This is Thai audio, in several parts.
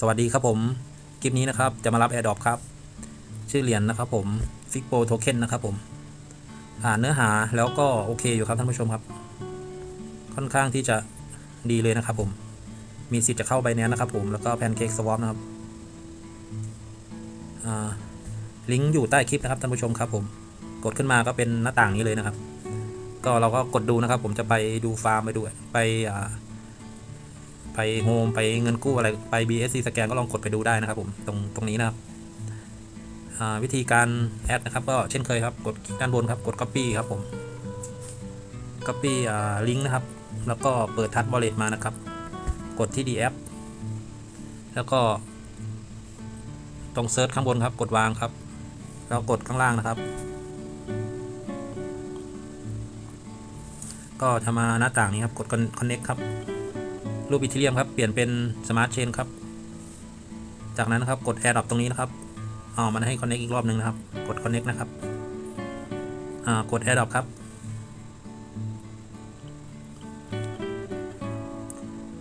สวัสดีครับผม คลิปนี้นะครับจะมารับ AirDrop ครับ ชื่อเหรียญนะครับผม f i g p o Token นนะครับผม อ่านเนื้อหาแล้วก็โอเคอยู่ครับท่านผู้ชมครับ ค่อนข้างที่จะดีเลยนะครับผม มีสิทธิ์จะเข้าไปเนี้ยนะครับผมแล้วก็ Pancake Swap นะครับลิงก์อยู่ใต้คลิปนะครับท่านผู้ชมครับผม กดขึ้นมาก็เป็นหน้าต่างนี้เลยนะครับ ก็เราก็กดดูนะครับ ผมจะไปดูฟาร์มไปดูไปอ่า ไปโฮมไปเงินกู้อะไรไป BSC สแกนก็ลองกดไปดูได้นะครับผมตรงตรงนี้นะครับวิธีการแอดนะครับก็เช่นเคยครับกดด้านบนครับกด Copy ครับผม Copy อ่าลิงก์นะครับ แล้วก็เปิดทัชบอลเลตมานะครับ กดที่ DF แล้วก็ตรงเซิร์ชข้างบนครับ กดวางครับ แล้วกดข้างล่างนะครับ ก็จะมาหน้าต่างนี้ครับ กด Connect ครับ รูปอีเทเรียมครับ เปลี่ยนเป็นสมาร์ทเชนครับ จากนั้นนะครับกด AirDrop ตรงนี้นะครับเอามันให้ Connect อีกรอบหนึ่งนะครับ กด Connect นะครับอ่ากด AirDrop ครับ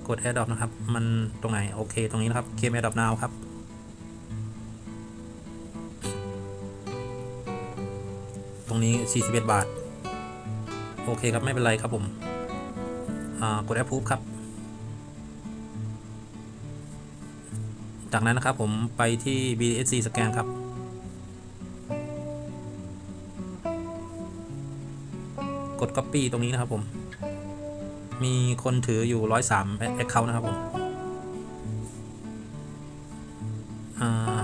กด AirDrop นะครับ มันตรงไหน โอเค ตรงนี้นะครับ Claim AirDrop Now ครับตรงนี้ 41 บาท โอเคครับ ไม่เป็นไรครับผมอ่ากด Approve ครับ จากนั้นนะครับผมไปที่ BSC สแกนครับ กด Copy ตรงนี้นะครับผม มีคนถืออยู่ 103 Account นะครับผมอ่า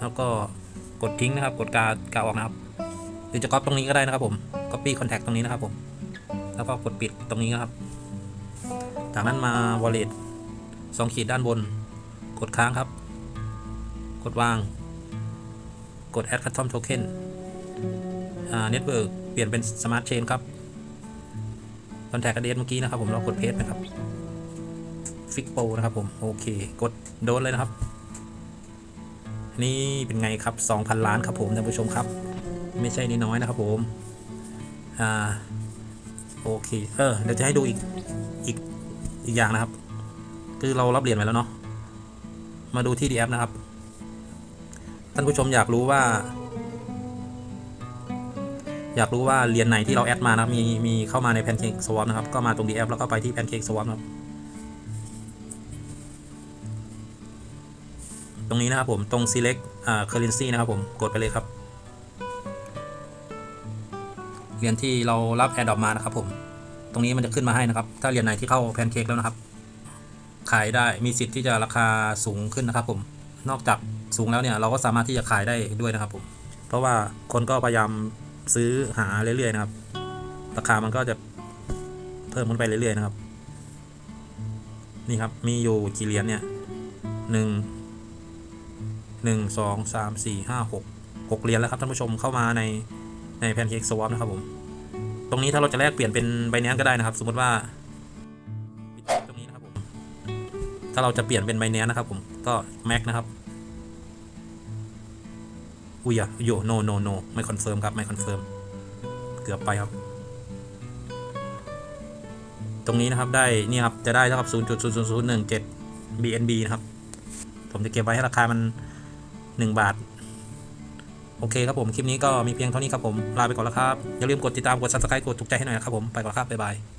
แล้วก็กดทิ้งนะครับ กดกากาออกนะครับ หรือจะก๊อปตรงนี้ก็ได้นะครับผม Copy Contact ตรงนี้นะครับผม แล้วก็กดปิดตรงนี้นะครับ จากนั้นมา Wallet สองขีดด้านบน กดค้างครับ ดวาง กด add custom token อ่า network เปลี่ยนเป็น smart chain ครับ contact address เมื่อกี้นะครับผมเรากด paste นะครับ fix pro นะครับผม โอเค กดโดนเลยนะครับ นี่เป็นไงครับ 2,000 ล้านครับผมท่านผู้ชมครับ ไม่ใช่น้อยๆนะครับผม อ่า โอเค เออ เดี๋ยวจะให้ดูอีก อีก อีกอย่างนะครับ คือเรารับเหรียญไปแล้วเนาะมาดูที่ DF นะครับ ท่านผู้ชมอยากรู้ว่า อยากรู้ว่าเหรียญไหนที่เราแอดมานะครับมีมีเข้ามาใน Pancake Swap นะครับก็มาตรง DF แล้วก็ไปที่ Pancake Swap นะครับตรงนี้นะครับผมตรง select อ่า currency นะครับผมกดไปเลยครับเหรียญที่เรารับ AirDrop มานะครับผม ตรงนี้มันจะขึ้นมาให้นะครับ ถ้าเหรียญไหนที่เข้า Pancake แล้วนะครับ ขายได้มีสิทธิ์ที่จะราคาสูงขึ้นนะครับผม นอกจากสูงแล้วเนี่ยเราก็สามารถที่จะขายได้ด้วยนะครับผม เพราะว่าคนก็พยายามซื้อหาเรื่อยๆนะครับ ราคามันก็จะเพิ่มขึ้นไปเรื่อยๆนะครับ นี่ครับมีอยู่กี่เหรียญเนี่ยหนึ่งหนึ่งสองสามสี่ห้าหกหกเหรียญแล้วครับท่านผู้ชมเข้ามาในในแพนเค้กสวอปนะครับผม ตรงนี้ถ้าเราจะแลกเปลี่ยนเป็นใบนี้ก็ได้นะครับ สมมติว่า ถ้าเราจะเปลี่ยนเป็นใบเนี้ยนะครับผมก็แม็กนะครับอุ้ยอะโยโนโนโนไม่คอนเฟิร์มครับไม่คอนเฟิร์มเกือบไปครับ ตรงนี้นะครับได้นี่ครับจะได้เท่ากับ0.00017 BNB นะครับ ผมจะเก็บไว้ให้ราคามัน 1 บาท โอเคครับผมคลิปนี้ก็มีเพียงเท่านี้ครับผม ลาไปก่อนแล้วครับ อย่าลืมกดติดตามกด subscribe กดถูกใจให้หน่อยนะครับผม ไปก่อนครับบ๊ายบาย